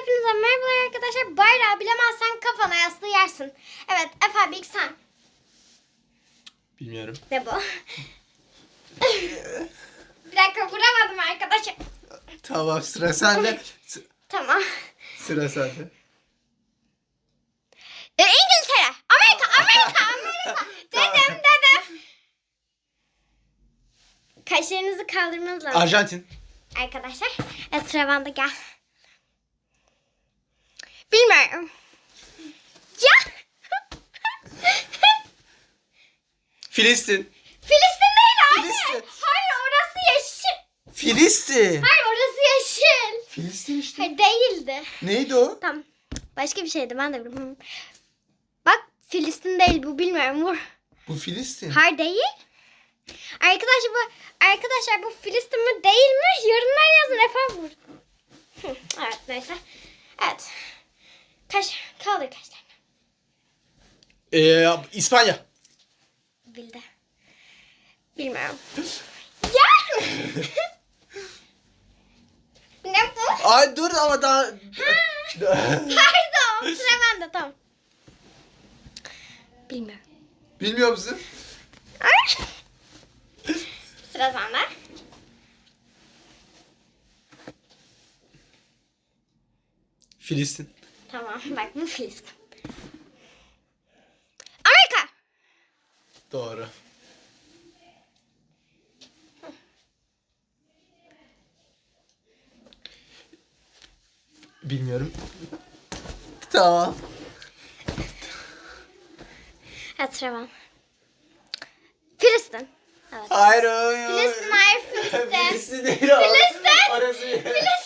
Hepinize merhabalar arkadaşlar. Bayrağı bilemezsen kafana yastığı yersin. Evet Efe ilk sen. Bilmiyorum. Ne bu? Bir dakika vuramadım arkadaşlar. Tamam sıra sende. S- Tamam. sıra sende. E, İngiltere. Amerika. Amerika. Amerika. Dedim dedim. Kaşlarınızı kaldırmanız lazım. Arjantin. Arkadaşlar. Evet sıra bende gel. Bilmiyorum. Ya. Filistin. Filistin değil hayır. Filistin. Hayır orası yeşil. Filistin. Hayır orası yeşil. Filistin işte. Hayır değildi. Neydi o? Tamam. Başka bir şeydi ben de bilmiyorum. Bak Filistin değil bu bilmiyorum. Vur. Bu Filistin. Hayır değil. Arkadaşlar bu arkadaşlar bu Filistin mi değil mi? Yorumlar yazın efendim vur. Hı, evet neyse. Evet. Kaş kaldır kaşlarını. Ee, İspanya. Bildi. Bilmiyorum. ya! ne bu? Ay dur ama daha... Pardon. Sıra bende tamam. Bilmiyorum. Bilmiyor musun? Ay. Sıra sende. Filistin. Tamam bak bu Filistin. Amerika. Doğru. Bilmiyorum. Tamam. Ben. Filistin. Evet. Hayır hayır. Filistin hayır Filistin. Filistin değil o. Filistin. Orası. Filistin.